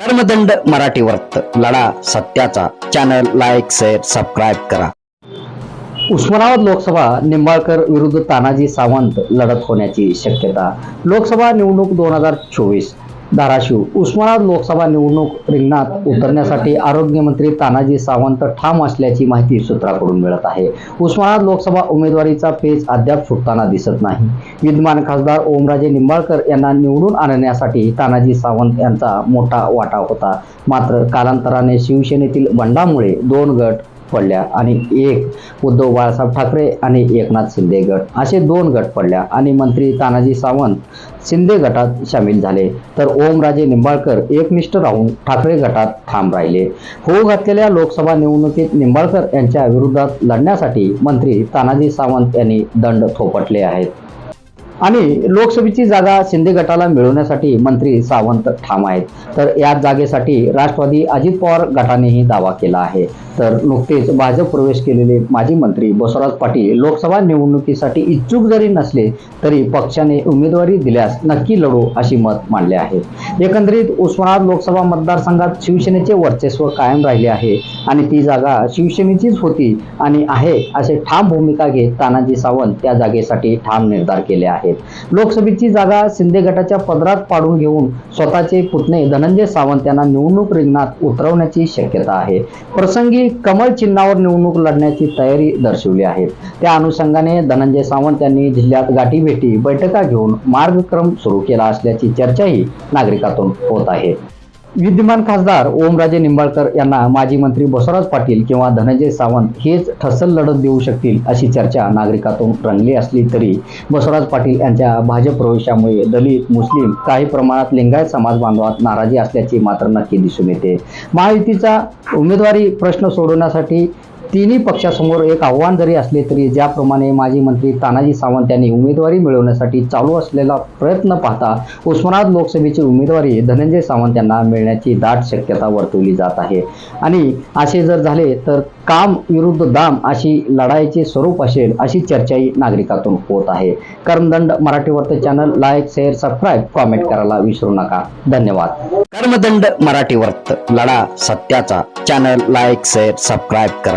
कर्मदंड मराठी वर्त लढा सत्याचा. चॅनल लाईक शेअर सबस्क्राईब करा. उस्मानाबाद लोकसभा निंबाळकर विरुद्ध तानाजी सावंत लढत होण्याची शक्यता. लोकसभा निवडणूक दोन हजार चोवीस. धाराशिव. उस्मानाबाद लोकसभा निवडणूक रिंगणात उतरण्यासाठी आरोग्यमंत्री तानाजी सावंत ठाम असल्याची माहिती सूत्राकडून मिळत आहे. उस्मानाबाद लोकसभा उमेदवारीचा पेच अद्याप सुटताना दिसत नाही. विद्यमान खासदार ओमराजे निंबाळकर यांना निवडून आणण्यासाठी तानाजी सावंत यांचा मोठा वाटा होता. मात्र कालांतराने शिवसेनेतील बंडामुळे दोन गट पडल्या आणि एक उद्धव बाळासाहेब ठाकरे आणि एकनाथ शिंदे गट. असे दोन गट पडल्या आणि मंत्री तानाजी सावंत शिंदे गटात सामील झाले. तर ओमराजे निंबाळकर एकनिष्ठ राहून ठाकरे गटात ठाम राहिले. होऊ घातलेल्या लोकसभा निवडणुकीत निंबाळकर यांच्या विरोधात लढण्यासाठी मंत्री तानाजी सावंत यांनी दंड थोपटले आहेत. आणि लोकसभेची जागा शिंदे गटाला मिळवण्यासाठी मंत्री सावंत ठाम आहेत. तर या जागेसाठी राष्ट्रवादी अजित पवार गटानेही दावा केला आहे. तर नुकतेच भाजप प्रवेश केलेले माजी मंत्री बसवराज पाटील लोकसभा निवडणुकीसाठी इच्छुक जरी नसले तरी पक्षाने उमेदवारी दिल्यास नक्की लढू अशी मत मांडले आहे एकंदरीत उस्मानाबाद लोकसभा मतदारसंघात शिवसेनेचे वर्चस्व कायम राहिले आहे आणि ती जागा शिवसेनेचीच होती आणि आहे असे ठाम भूमिका घेत तानाजी सावंत त्या जागेसाठी ठाम निर्धार केले आहे आहेत लोकसभेची जागा शिंदे गटाच्या पदरात पाडून घेऊन स्वतःचे पुतणे धनंजय सावंत यांना निवडणूक रिंगणात उतरवण्याची शक्यता आहे. प्रसंगी कमल चिन्हावर निवडणूक लढण्याची तयारी दर्शवली आहे. त्या अनुषंगाने धनंजय सावंत यांनी जिल्ह्यात गाठीभेटी बैठका घेऊन मार्गक्रम सुरू केला असल्याची चर्चाही नागरिकातून होत आहे. विद्यमान खासदार ओमराजे निंबाळकर यांना माजी मंत्री बसवराज पाटील किंवा धनंजय सावंत हेच ठसल लढत देऊ शकतील अशी चर्चा नागरिकातून रंगली असली तरी बसवराज पाटील यांच्या भाजप प्रवेशामुळे दलित मुस्लिम काही प्रमाणात लिंगायत समाज बांधवात नाराजी असल्याची मात्र नक्की दिसून येते. महायुतीचा उमेदवारी प्रश्न सोडवण्यासाठी तिन्ही पक्षासमोर एक आव्हान जरी असले तरी ज्याप्रमाणे माजी मंत्री तानाजी सावंत यांनी उमेदवारी मिळवण्यासाठी चालू असलेला प्रयत्न पाहता उस्मानाबाद लोकसभेची उमेदवारी धनंजय सावंत यांना मिळण्याची दाट शक्यता वर्तवली जात आहे. आणि असे जर झाले तर काम विरुद्ध दाम अशी लढाईचे स्वरूप असेल अशी चर्चाही नागरिकातून होत आहे. कर्मदंड मराठी वर्त channel like share subscribe comment करायला विसरू नका. धन्यवाद. कर्मदंड मराठी वर्त लढा सत्याचा. चॅनल लाईक शेअर सबस्क्राईब करा.